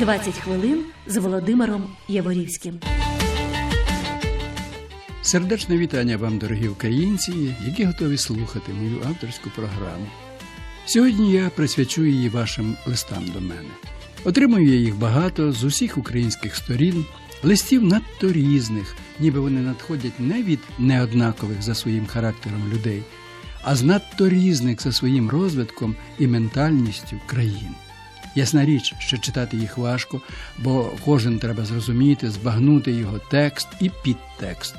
20 хвилин з Володимиром Яворівським. Сердечне вітання вам, дорогі українці, які готові слухати мою авторську програму. Сьогодні я присвячу її вашим листам до мене. Отримую я їх багато з усіх українських сторін, листів надто різних, ніби вони надходять не від неоднакових за своїм характером людей, а з надто різних за своїм розвитком і ментальністю країн. Ясна річ, що читати їх важко, бо кожен треба зрозуміти, збагнути його текст і підтекст.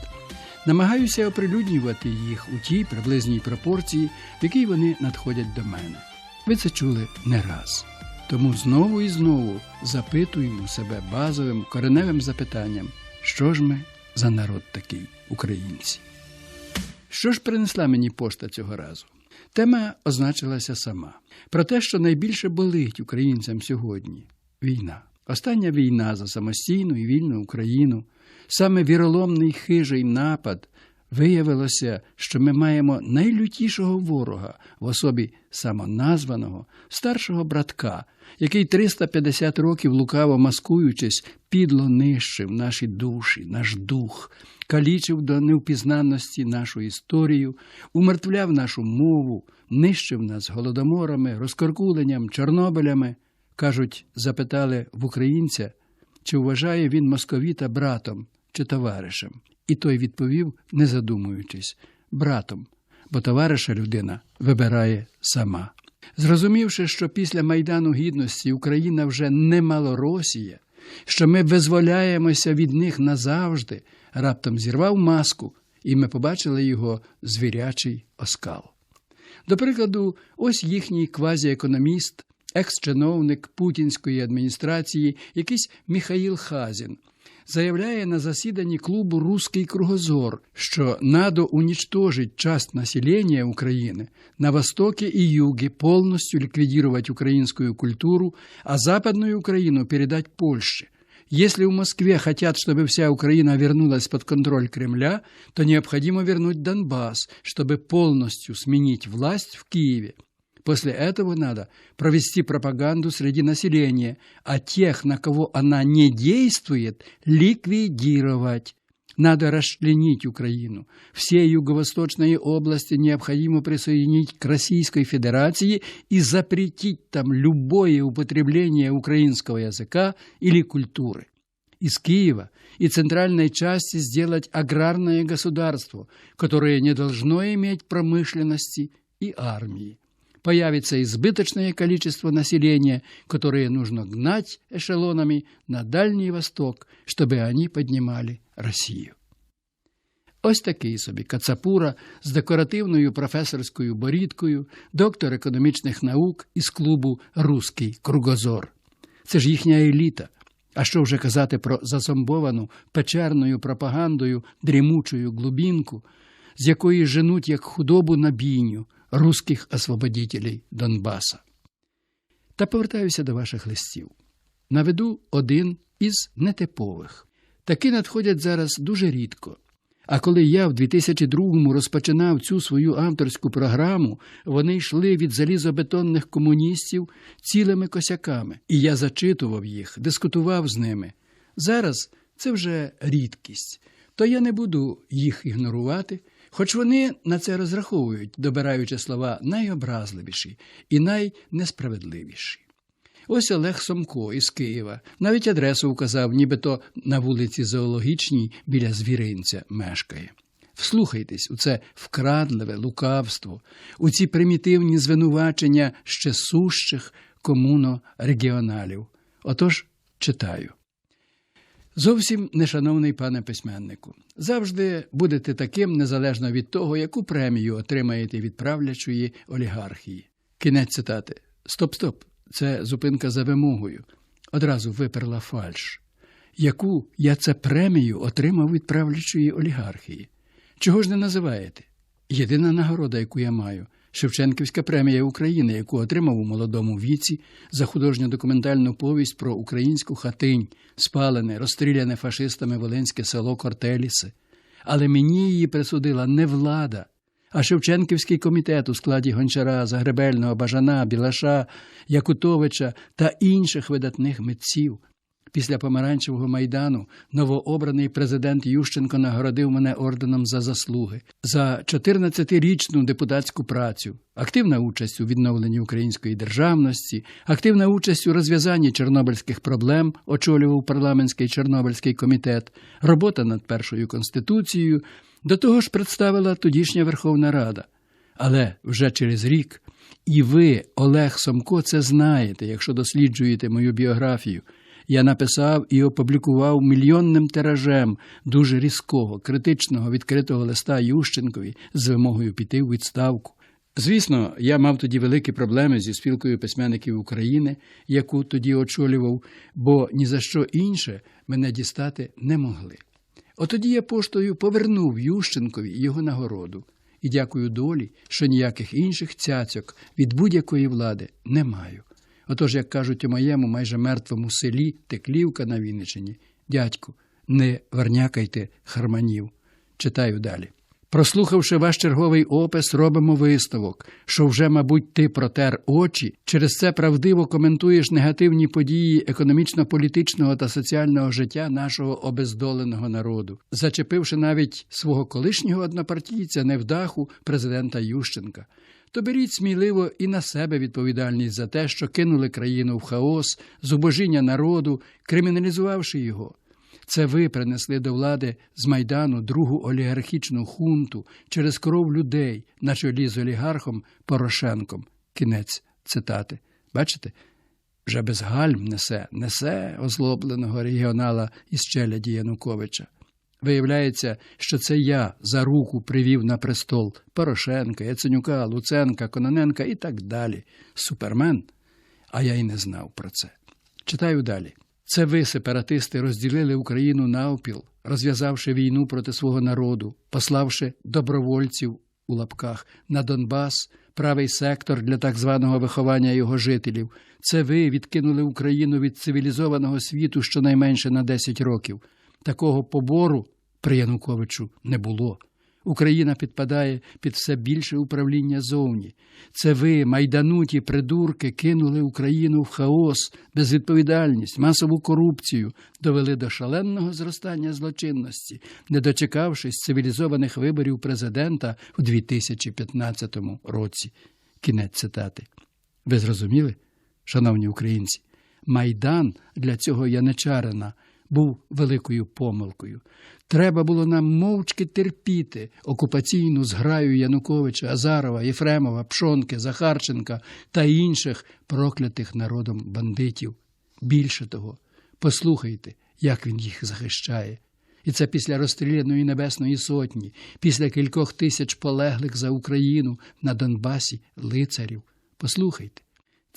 Намагаюся оприлюднювати їх у тій приблизній пропорції, в якій вони надходять до мене. Ви це чули не раз. Тому знову і знову запитуємо себе базовим кореневим запитанням, що ж ми за народ такий, українці. Що ж принесла мені пошта цього разу? Тема означилася сама про те, що найбільше болить українцям сьогодні війна. Остання війна за самостійну і вільну Україну, саме віроломний хижий напад. Виявилося, що ми маємо найлютішого ворога в особі самоназваного старшого братка, який 350 років лукаво маскуючись, підло нищив наші душі, наш дух, калічив до невпізнанності нашу історію, умертвляв нашу мову, нищив нас голодоморами, розкоркуленням, чорнобилями. Кажуть, запитали в українця, чи вважає він московіта братом чи товаришем. І той відповів, не задумуючись, братом, бо товариша людина вибирає сама. Зрозумівши, що після Майдану Гідності Україна вже не Малоросія, що ми визволяємося від них назавжди, раптом зірвав маску, і ми побачили його звірячий оскал. До прикладу, ось їхній квазіекономіст, екс-чиновник путінської адміністрації, якийсь Міхаїл Хазін, заявляє на засіданні клубу «Русский кругозор», що надо уничтожить часть населения Украины на востоке и юге, полностью ликвидировать украинскую культуру, а западную Украину передать Польше. Если в Москве хотят, чтобы вся Украина вернулась под контроль Кремля, то необходимо вернуть Донбасс, чтобы полностью сменить власть в Киеве. После этого надо провести пропаганду среди населения, а тех, на кого она не действует, ликвидировать. Надо расчленить Украину. Все юго-восточные области необходимо присоединить к Российской Федерации и запретить там любое употребление украинского языка или культуры. Из Киева и центральной части сделать аграрное государство, которое не должно иметь промышленности и армии появится избыточное количество населения, которое нужно гнать эшелонами на Дальний Восток, чтобы они поднимали Росію. Ось такий собі Кацапура з декоративною професорською борідкою, доктор економічних наук із клубу Руський Кругозор. Це ж їхня еліта. А що вже казати про зазомбовану печерною пропагандою дрімучою глубінку, з якої женуть як худобу на бійню русських освободителей Донбаса. Та повертаюся до ваших листів. Наведу один із нетипових. Такі надходять зараз дуже рідко. А коли я в 2002-му розпочинав цю свою авторську програму, вони йшли від залізобетонних комуністів цілими косяками, і я зачитував їх, дискутував з ними. Зараз це вже рідкість, то я не буду їх ігнорувати. Хоч вони на це розраховують, добираючи слова найобразливіші і найнесправедливіші. Ось Олег Сомко із Києва навіть адресу указав, нібито на вулиці Зоологічній біля звіринця мешкає. Вслухайтесь у це вкрадливе лукавство, у ці примітивні звинувачення ще сущих комуно-регіоналів. Отож читаю. Зовсім нешановний пане письменнику, завжди будете таким незалежно від того, яку премію отримаєте від правлячої олігархії. Кінець цитати. Стоп, стоп. Це зупинка за вимогою. Одразу виперла фальш. Яку я це премію отримав від правлячої олігархії? Чого ж не називаєте? Єдина нагорода, яку я маю, Шевченківська премія України, яку отримав у молодому віці за художню документальну повість про українську хатинь, спалене, розстріляне фашистами Волинське село Кортеліси. Але мені її присудила не влада, А Шевченківський комітет у складі Гончара, Загребельного, Бажана, Білаша, Якутовича та інших видатних митців. Після помаранчевого майдану новообраний президент Ющенко нагородив мене орденом за заслуги, за 14-річну депутатську працю, активна участь у відновленні української державності, активна участь у розв'язанні чорнобильських проблем, очолював парламентський Чорнобильський комітет, робота над першою конституцією. До того ж представила тодішня Верховна Рада. Але вже через рік і ви, Олег Сомко, це знаєте, якщо досліджуєте мою біографію. Я написав і опублікував мільйонним тиражем дуже різкого, критичного, відкритого листа Ющенкові з вимогою піти у відставку. Звісно, я мав тоді великі проблеми зі спілкою письменників України, яку тоді очолював, бо ні за що інше мене дістати не могли. Отоді я поштою повернув Ющенкові його нагороду і дякую долі, що ніяких інших цяцьок від будь-якої влади не маю. Отож, як кажуть у моєму майже мертвому селі Теклівка на Вінничині, дядьку, не вернякайте харманів. Читаю далі. Прослухавши ваш черговий опис, робимо висновок, що вже, мабуть, ти протер очі, через це правдиво коментуєш негативні події економічно-політичного та соціального життя нашого обездоленого народу, зачепивши навіть свого колишнього однопартійця невдаху президента Ющенка. То беріть сміливо і на себе відповідальність за те, що кинули країну в хаос, зубожіння народу, криміналізувавши його. Це ви принесли до влади з Майдану другу олігархічну хунту через кров людей на чолі з олігархом Порошенком. Кінець цитати. Бачите? Вже без гальм несе, несе озлобленого регіонала із челяді Януковича. Виявляється, що це я за руку привів на престол Порошенка, Яценюка, Луценка, Кононенка і так далі. Супермен. А я й не знав про це. Читаю далі. Це ви, сепаратисти, розділили Україну навпіл, розв'язавши війну проти свого народу, пославши добровольців у лапках на Донбас, правий сектор для так званого виховання його жителів. Це ви відкинули Україну від цивілізованого світу щонайменше на 10 років. Такого побору при Януковичу не було. Україна підпадає під все більше управління зовні. Це ви, майдануті придурки, кинули Україну в хаос, безвідповідальність, масову корупцію, довели до шаленого зростання злочинності, не дочекавшись цивілізованих виборів президента у 2015 році. Кінець цитати. Ви зрозуміли, шановні українці? Майдан для цього яничарина був великою помилкою. Треба було нам мовчки терпіти окупаційну зграю Януковича, Азарова, Єфремова, Пшонки, Захарченка та інших проклятих народом бандитів. Більше того, послухайте, як він їх захищає. І це після розстріляної Небесної Сотні, після кількох тисяч полеглих за Україну на Донбасі лицарів. Послухайте.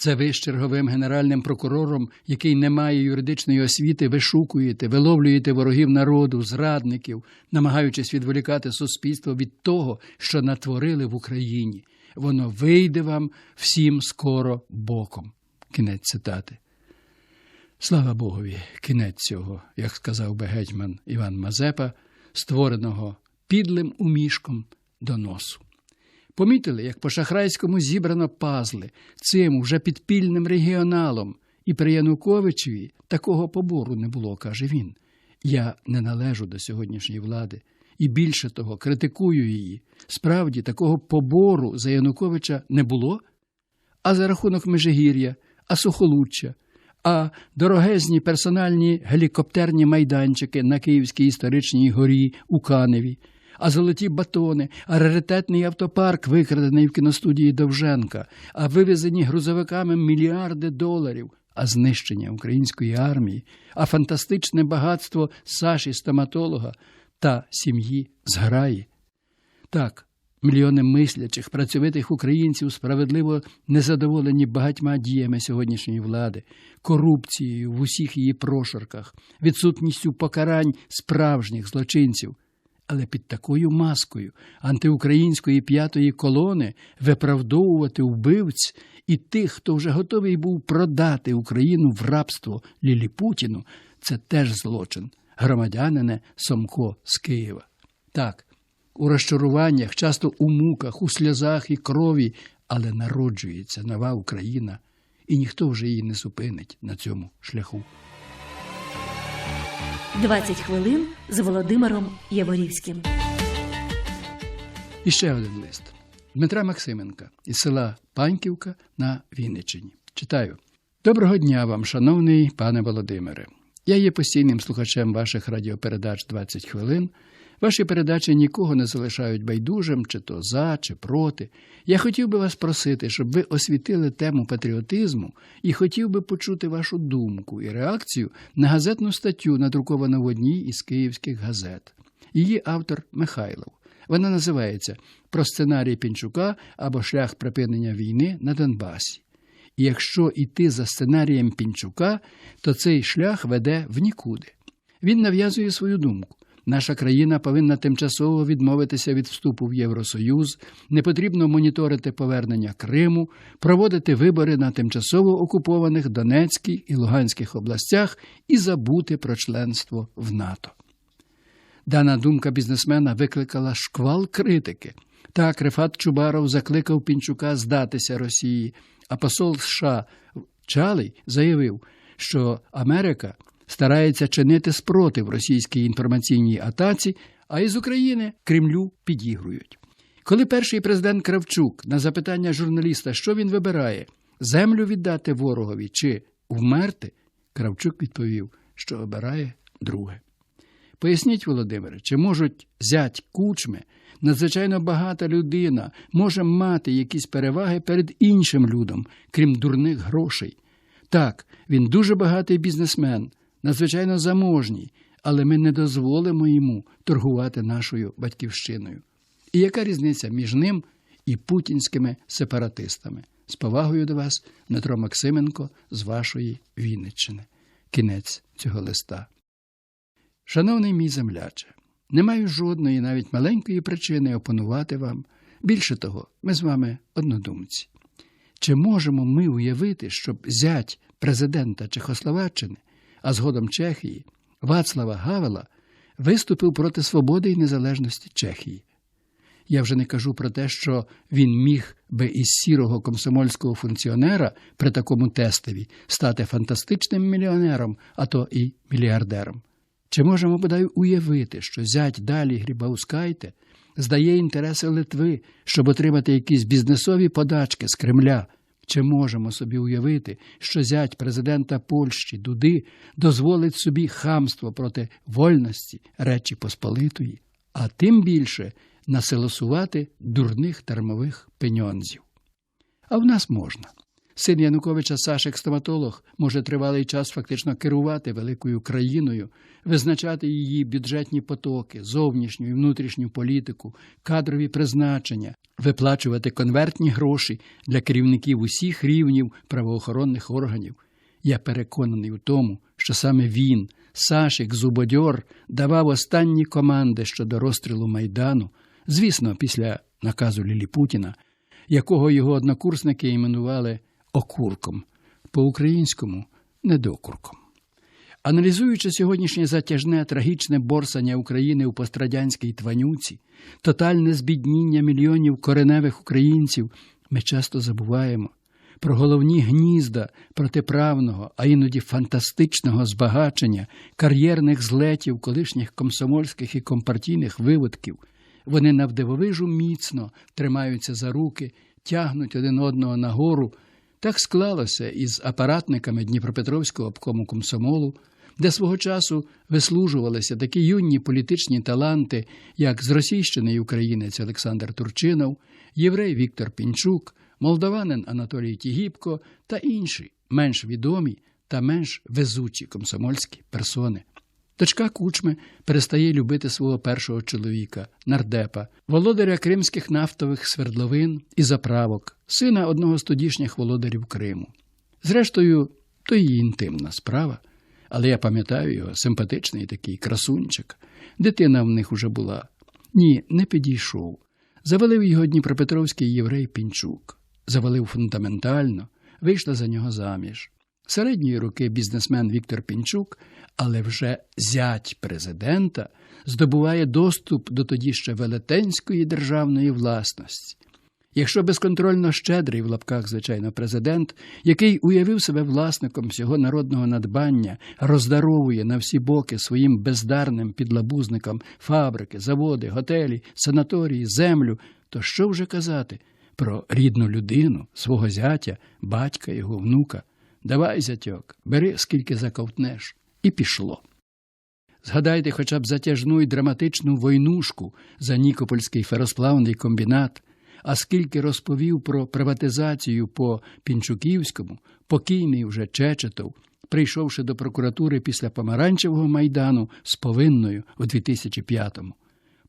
Це ви з черговим генеральним прокурором, який не має юридичної освіти, вишукуєте, виловлюєте ворогів народу, зрадників, намагаючись відволікати суспільство від того, що натворили в Україні. Воно вийде вам всім скоро боком. Кінець цитати. Слава Богові, кінець цього, як сказав би гетьман Іван Мазепа, створеного підлим умішком до носу. Помітили, як по шахрайському зібрано пазли цим уже підпільним регіоналом, і при Януковичеві такого побору не було, каже він. Я не належу до сьогоднішньої влади і більше того, критикую її. Справді, такого побору за Януковича не було, а за рахунок Межигір'я, а сухолуччя, а дорогезні персональні гелікоптерні майданчики на Київській історичній горі у Каневі а золоті батони, а раритетний автопарк, викрадений в кіностудії Довженка, а вивезені грузовиками мільярди доларів, а знищення української армії, а фантастичне багатство Саші стоматолога та сім'ї зграї. Так, мільйони мислячих, працьовитих українців справедливо незадоволені багатьма діями сьогоднішньої влади, корупцією в усіх її прошарках, відсутністю покарань справжніх злочинців але під такою маскою антиукраїнської п'ятої колони виправдовувати вбивць і тих, хто вже готовий був продати Україну в рабство Ліліпутіну, це теж злочин, громадянине Сомко з Києва. Так, у розчаруваннях, часто у муках, у сльозах і крові, але народжується нова Україна, і ніхто вже її не зупинить на цьому шляху. 20 хвилин з Володимиром Яворівським. І ще один лист Дмитра Максименка із села Паньківка на Вінниччині. Читаю. Доброго дня вам, шановний пане Володимире. Я є постійним слухачем ваших радіопередач 20 хвилин. Ваші передачі нікого не залишають байдужим, чи то за, чи проти. Я хотів би вас просити, щоб ви освітили тему патріотизму і хотів би почути вашу думку і реакцію на газетну статтю, надруковану в одній із київських газет. Її автор Михайлов. Вона називається Про сценарій Пінчука або Шлях припинення війни на Донбасі. І якщо йти за сценарієм Пінчука, то цей шлях веде в нікуди. Він нав'язує свою думку. Наша країна повинна тимчасово відмовитися від вступу в Євросоюз, не потрібно моніторити повернення Криму, проводити вибори на тимчасово окупованих Донецькій і Луганських областях і забути про членство в НАТО. Дана думка бізнесмена викликала шквал критики. Так, Рефат Чубаров закликав Пінчука здатися Росії, а посол США Чалий заявив, що Америка старається чинити спротив російській інформаційній атаці, а із України Кремлю підігрують. Коли перший президент Кравчук на запитання журналіста, що він вибирає, землю віддати ворогові чи вмерти, Кравчук відповів, що обирає друге. Поясніть, Володимире, чи можуть зять кучми, надзвичайно багата людина, може мати якісь переваги перед іншим людом, крім дурних грошей? Так, він дуже багатий бізнесмен, надзвичайно заможній, але ми не дозволимо йому торгувати нашою батьківщиною. І яка різниця між ним і путінськими сепаратистами? З повагою до вас, Дмитро Максименко з вашої Вінниччини. Кінець цього листа. Шановний мій земляче, не маю жодної навіть маленької причини опонувати вам. Більше того, ми з вами однодумці. Чи можемо ми уявити, щоб зять президента Чехословаччини, а згодом Чехії, Вацлава Гавела, виступив проти свободи і незалежності Чехії? Я вже не кажу про те, що він міг би із сірого комсомольського функціонера при такому тестові стати фантастичним мільйонером, а то і мільярдером. Чи можемо бодай уявити, що зять далі Грібаускайте здає інтереси Литви, щоб отримати якісь бізнесові подачки з Кремля? Чи можемо собі уявити, що зять президента Польщі Дуди дозволить собі хамство проти вольності Речі Посполитої, а тим більше насилосувати дурних термових пеньонзів? А в нас можна. Син Януковича Сашик стоматолог може тривалий час фактично керувати великою країною, визначати її бюджетні потоки, зовнішню і внутрішню політику, кадрові призначення, виплачувати конвертні гроші для керівників усіх рівнів правоохоронних органів. Я переконаний у тому, що саме він, Сашик Зубодьор, давав останні команди щодо розстрілу Майдану, звісно, після наказу Лілі Путіна, якого його однокурсники іменували окурком, по-українському недокурком. Аналізуючи сьогоднішнє затяжне трагічне борсання України у пострадянській тванюці, тотальне збідніння мільйонів кореневих українців, ми часто забуваємо про головні гнізда протиправного, а іноді фантастичного збагачення, кар'єрних злетів колишніх комсомольських і компартійних виводків. Вони навдивовижу міцно тримаються за руки, тягнуть один одного нагору. Так склалося із апаратниками Дніпропетровського обкому комсомолу, де свого часу вислужувалися такі юні політичні таланти, як з Російщини українець Олександр Турчинов, єврей Віктор Пінчук, молдаванин Анатолій Тігіпко та інші менш відомі та менш везучі комсомольські персони. Дочка кучми перестає любити свого першого чоловіка, нардепа, володаря кримських нафтових свердловин і заправок, сина одного з тодішніх володарів Криму. Зрештою, то її інтимна справа, але я пам'ятаю його симпатичний такий красунчик. Дитина в них уже була. Ні, не підійшов. Завалив його Дніпропетровський єврей Пінчук. Завалив фундаментально, вийшла за нього заміж. Середньої руки бізнесмен Віктор Пінчук, але вже зять президента здобуває доступ до тоді ще велетенської державної власності. Якщо безконтрольно щедрий в лапках, звичайно, президент, який уявив себе власником всього народного надбання, роздаровує на всі боки своїм бездарним підлабузникам фабрики, заводи, готелі, санаторії, землю, то що вже казати про рідну людину, свого зятя, батька, його внука? Давай, зятьок, бери, скільки заковтнеш, і пішло. Згадайте хоча б затяжну і драматичну войнушку за Нікопольський феросплавний комбінат, а скільки розповів про приватизацію по Пінчуківському, покійний вже Чечетов, прийшовши до прокуратури після помаранчевого майдану з повинною у 2005-му.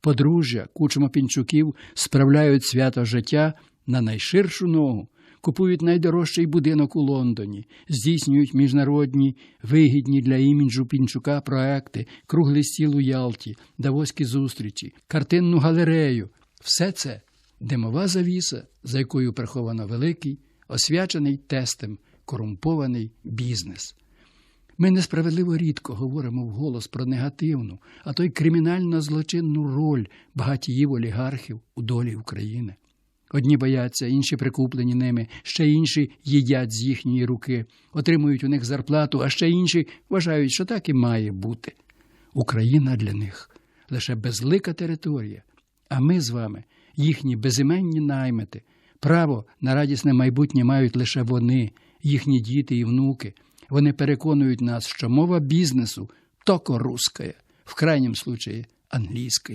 Подружжя Кучма Пінчуків справляють свято життя на найширшу ногу, купують найдорожчий будинок у Лондоні, здійснюють міжнародні, вигідні для іміджу Пінчука проекти, круглий стіл у Ялті, давоські зустрічі, картинну галерею. Все це димова завіса, за якою приховано великий, освячений тестем, корумпований бізнес. Ми несправедливо рідко говоримо вголос про негативну, а то й кримінально злочинну роль багатіїв олігархів у долі України. Одні бояться, інші прикуплені ними, ще інші їдять з їхньої руки, отримують у них зарплату, а ще інші вважають, що так і має бути. Україна для них лише безлика територія, а ми з вами, їхні безіменні наймити. Право на радісне майбутнє мають лише вони, їхні діти і внуки. Вони переконують нас, що мова бізнесу токо русская, в крайнім случаї англійська.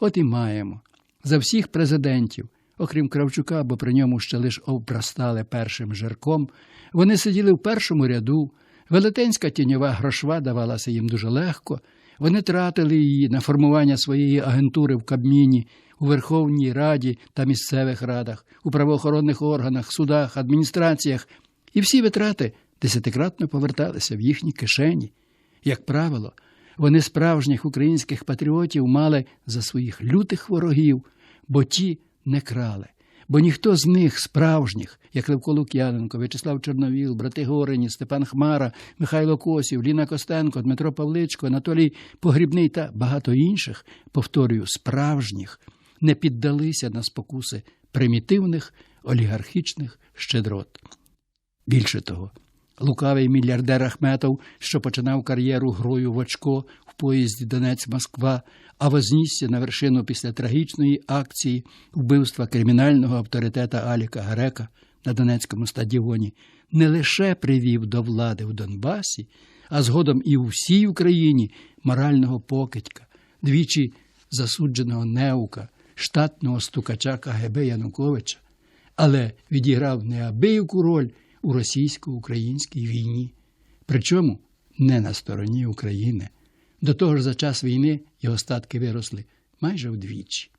От і маємо. За всіх президентів, окрім Кравчука, бо при ньому ще лиш обрастали першим жирком, вони сиділи в першому ряду, велетенська тіньова грошва давалася їм дуже легко, вони тратили її на формування своєї агентури в Кабміні, у Верховній Раді та місцевих радах, у правоохоронних органах, судах, адміністраціях, і всі витрати десятикратно поверталися в їхні кишені. Як правило, вони справжніх українських патріотів мали за своїх лютих ворогів, бо ті не крали. Бо ніхто з них справжніх, як Левко Лук'яненко, В'ячеслав Чорновіл, брати Горині, Степан Хмара, Михайло Косів, Ліна Костенко, Дмитро Павличко, Анатолій Погрібний та багато інших, повторюю, справжніх, не піддалися на спокуси примітивних олігархічних щедрот. Більше того, лукавий мільярдер Ахметов, що починав кар'єру грою в очко поїзді Донець-Москва, а вознісся на вершину після трагічної акції вбивства кримінального авторитета Аліка Грека на Донецькому стадіоні, не лише привів до влади в Донбасі, а згодом і у всій Україні морального покидька, двічі засудженого неука, штатного стукача КГБ Януковича, але відіграв неабияку роль у російсько-українській війні, причому не на стороні України. До того ж, за час війни його статки виросли майже вдвічі.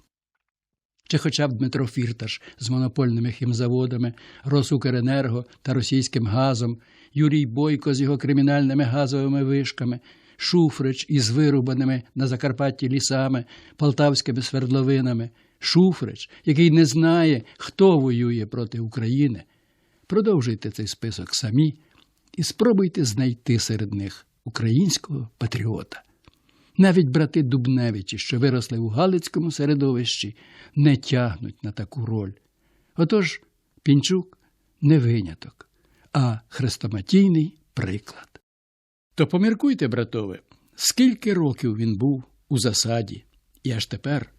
Чи хоча б Дмитро Фірташ з монопольними хімзаводами, Росукренерго та російським газом, Юрій Бойко з його кримінальними газовими вишками, Шуфрич із вирубаними на Закарпатті лісами, полтавськими свердловинами, Шуфрич, який не знає, хто воює проти України. Продовжуйте цей список самі і спробуйте знайти серед них українського патріота. Навіть брати Дубневичі, що виросли у Галицькому середовищі, не тягнуть на таку роль. Отож, Пінчук не виняток, а хрестоматійний приклад. То поміркуйте, братове, скільки років він був у засаді, і аж тепер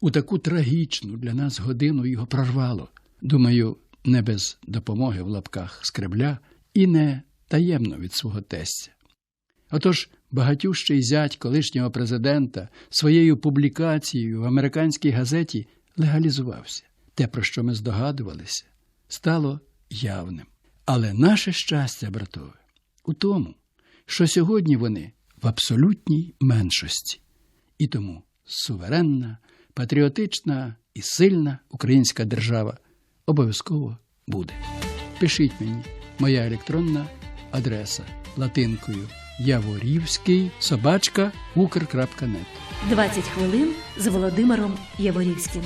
у таку трагічну для нас годину його прорвало. Думаю, не без допомоги в лапках скребля і не таємно від свого тестя. Отож, багатющий зять колишнього президента своєю публікацією в американській газеті легалізувався. Те, про що ми здогадувалися, стало явним. Але наше щастя, братове, у тому, що сьогодні вони в абсолютній меншості. І тому суверенна, патріотична і сильна українська держава обов'язково буде. Пишіть мені, моя електронна адреса латинкою яворівський собачка укр.нет. 20 хвилин з Володимиром Яворівським.